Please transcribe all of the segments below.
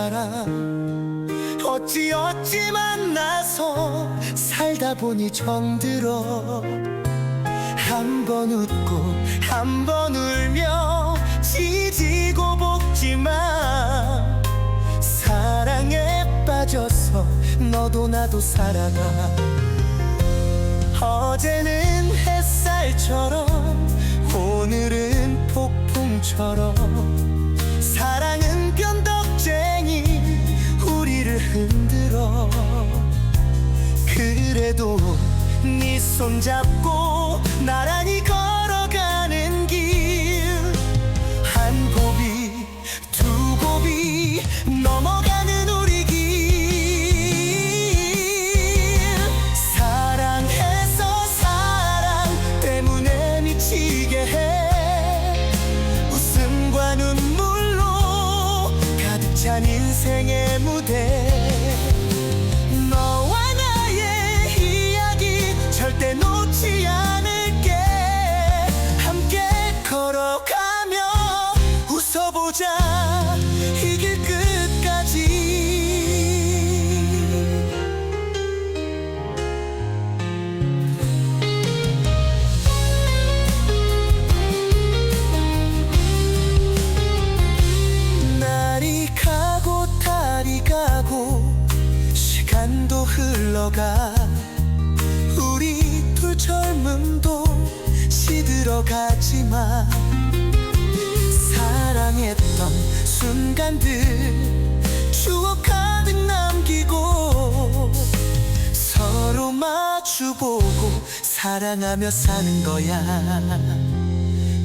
사람 어찌 어찌 만나서 살다 보니 정들어. 한 번 웃고 한 번 울며 지지고 볶지만 사랑에 빠져서 너도 나도 살아가 어제는 햇살처럼 오늘은 폭풍처럼 흔들어. 그래도 네 손잡고 나란히 걸어가는 길. 한 고비 두 고비 넘어가는 우리 길. 사랑해서 사랑 때문에 미치게 해. 웃음과 눈물로 가득 찬 인생의 무 시간도 흘러가. 우리 둘 젊음도 시들어가지만 사랑했던 순간들 추억 가득 남기고 서로 마주보고 사랑하며 사는 거야.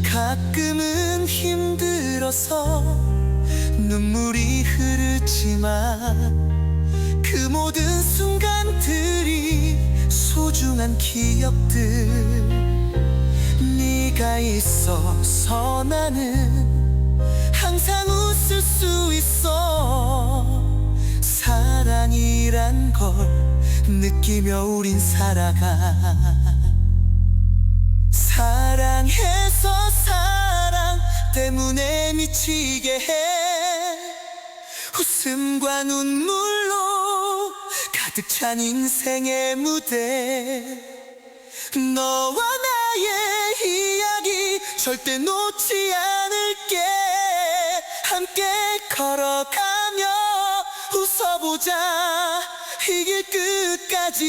가끔은 힘들어서 눈물이 흐르지만 그 모든 순간들이 소중한 기억들. 네가 있어서 나는 항상 웃을 수 있어. 사랑이란 걸 느끼며 우린 살아가. 사랑해서 사랑 때문에 미치게 해 웃음과 눈물로 가득 찬 인생의 무대. 너와 나의 이야기 절대 놓지 않을게. 함께 걸어가며 웃어보자. 이길 끝까지